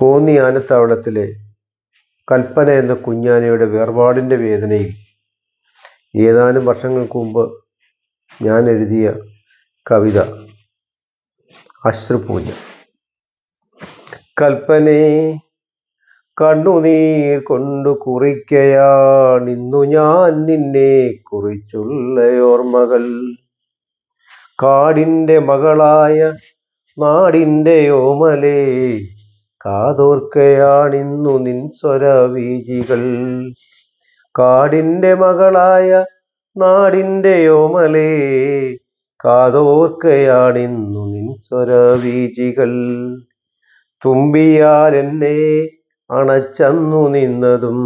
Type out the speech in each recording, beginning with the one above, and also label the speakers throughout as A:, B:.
A: കോന്നി ആനത്താവളത്തിലെ കൽപ്പന എന്ന കുഞ്ഞാനയുടെ വേർപാടിന്റെ വേദനയിൽ ഏതാനും വർഷങ്ങൾക്ക് മുമ്പ് ഞാൻ എഴുതിയ കവിത അശ്രുപൂജ. കൽപ്പനേ കണ്ണുനീർ കൊണ്ടു കുറിക്കയാണിന്നു ഞാൻ നിന്നെ കുറിച്ചുള്ള ഓർമ്മകൾ. കാടിന്റെ മകളായ നാടിന്റെ ഓമലേ കാതോർക്കയാണിന്നു നിൻ സ്വരവീജികൾ കാടിന്റെ മകളായ നാടിന്റെ ഓമലേ കാതോർക്കയാണിന്നു നിൻ സ്വരവീജികൾ തുമ്പിയാൽ എന്നെ അണച്ചന്നു നിന്നതും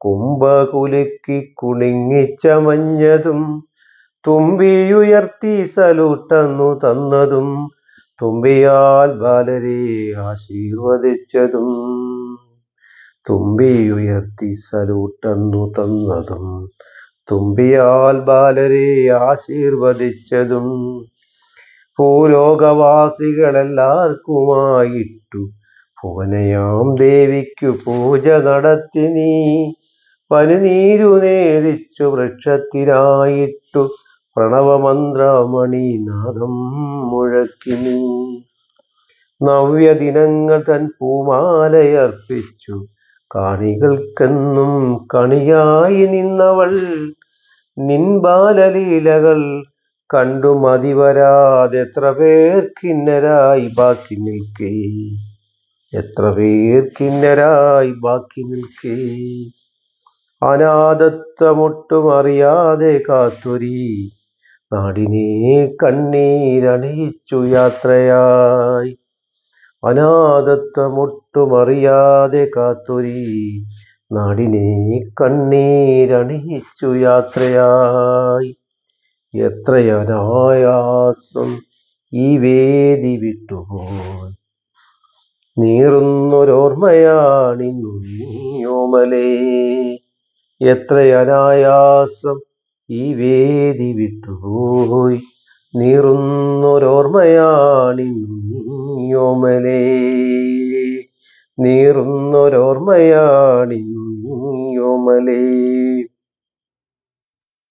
A: കുംഭകുലുക്കി കുണുങ്ങിച്ചമഞ്ഞതും തുമ്പിയുയർത്തി സലൂട്ടന്നു തന്നതും തുമ്പിയാൽ ബാലരെ ആശീർവദിച്ചതും തുമ്പിയുയർത്തി സലൂട്ടന്നു തന്നതും തുമ്പിയാൽ ബാലരെ ആശീർവദിച്ചതും ഭൂലോകവാസികളെല്ലാവർക്കുമായിട്ടു ഭുവനയാം ദേവിക്കു പൂജ നടത്തി നീ പനിനീരു നേരിച്ചു വൃക്ഷത്തിനായിട്ടു പ്രണവമന്ത്രമണി നാദം മുഴക്കി നീ നവ്യദിനങ്ങൾ തൻ പൂമാലയർപ്പിച്ചു. കാണികൾക്കെന്നും കണിയായി നിന്നവൾ നിൻബാലലീലകൾ കണ്ടു മതിവരാതെ എത്ര പേർ കിന്നരായി ബാക്കി നിൽക്കേ. എത്ര പേർ കിന്നരായി ബാക്കി നിൽക്കേ. അനാഥത്വമൊട്ടും അറിയാതെ കാത്തൊരി നാടിനെ കണ്ണീരണിയിച്ചു യാത്രയായി. അനാഥത്വമൊട്ടുമറിയാതെ കാത്തൊരി. നാടിനെ കണ്ണീരണിയിച്ചു യാത്രയായി. എത്രയനായാസം ഈ വേദി വിട്ടുപോയി. നീറുന്നൊരോർമ്മയാണിന്നു നീയോമലേ എത്രയനായാസം ഈ വേദി വിട്ടുപോയി. നീറുന്നൊരോർമ്മയാണിന്നു നീയോമലേ